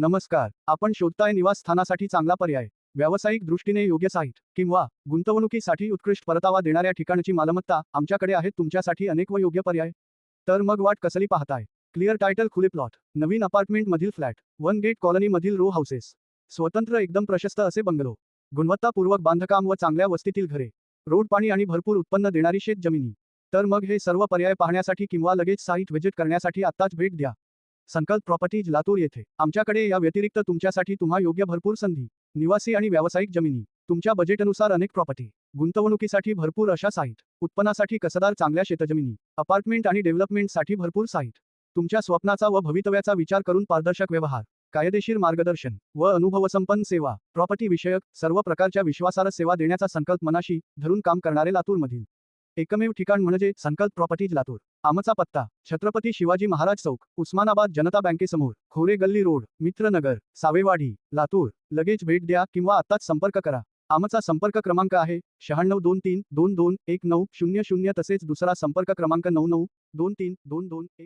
नमस्कार. आपण शोधताय निवासस्थानासाठी चांगला पर्याय. व्यावसायिक दृष्टीने योग्य साईट किंवा गुंतवणुकीसाठी उत्कृष्ट परतावा देणाऱ्या ठिकाणची मालमत्ता आमच्याकडे आहेत तुमच्यासाठी अनेक व योग्य पर्याय. तर मग वाट कसली पाहताय? क्लिअर टायटल खुले प्लॉट नवीन अपार्टमेंट मधील फ्लॅट वन गेट कॉलनी मधील रो हाऊसेस स्वतंत्र एकदम प्रशस्त असे बंगलो गुणवत्तापूर्वक बांधकाम व चांगल्या वस्तीतील घरे. रोड पाणी आणि भरपूर उत्पन्न देणारी शेत जमिनी तर मग हे सर्व पर्याय पाहण्यासाठी किंवा लगेच साईट व्हिजिट करण्यासाठी आत्ताच भेट द्या. संकल्प प्रॉपर्टीज लातूर येथे. आमच्याकडे या व्यतिरिक्त तुमच्यासाठी तुम्हा योग्य भरपूर संधी निवासी आणि व्यावसायिक जमिनी तुमच्या बजेटनुसार अनेक प्रॉपर्टी गुंतवणुकीसाठी भरपूर अशा साईट उत्पन्नासाठी कसदार चांगल्या शेतजमिनी अपार्टमेंट आणि डेव्हलपमेंटसाठी भरपूर साईट तुमच्या स्वप्नाचा व भवितव्याचा विचार करून पारदर्शक व्यवहार कायदेशीर मार्गदर्शन व अनुभवसंपन्न सेवा प्रॉपर्टी विषयक सर्व प्रकारच्या विश्वासार्ह सेवा देण्याचा संकल्प मनाशी धरून काम करणारे लातूरमधील एकमेव ठिकाण म्हणजे संकल्प प्रॉपर्टीज लातूर. आमचा पत्ता छत्रपती शिवाजी महाराज चौक उस्मानाबाद जनता बँकेसमोर खोरे गल्ली रोड मित्रनगर सावेवाडी लातूर. लगेच भेट द्या किंवा आत्ताच संपर्क करा. आमचा संपर्क क्रमांक आहे शहाण्णव दोन तीन दोन दोन एक नऊ शून्य शून्य तसेच दुसरा संपर्क क्रमांक नऊ नऊ दोन तीन दोन दोन एक.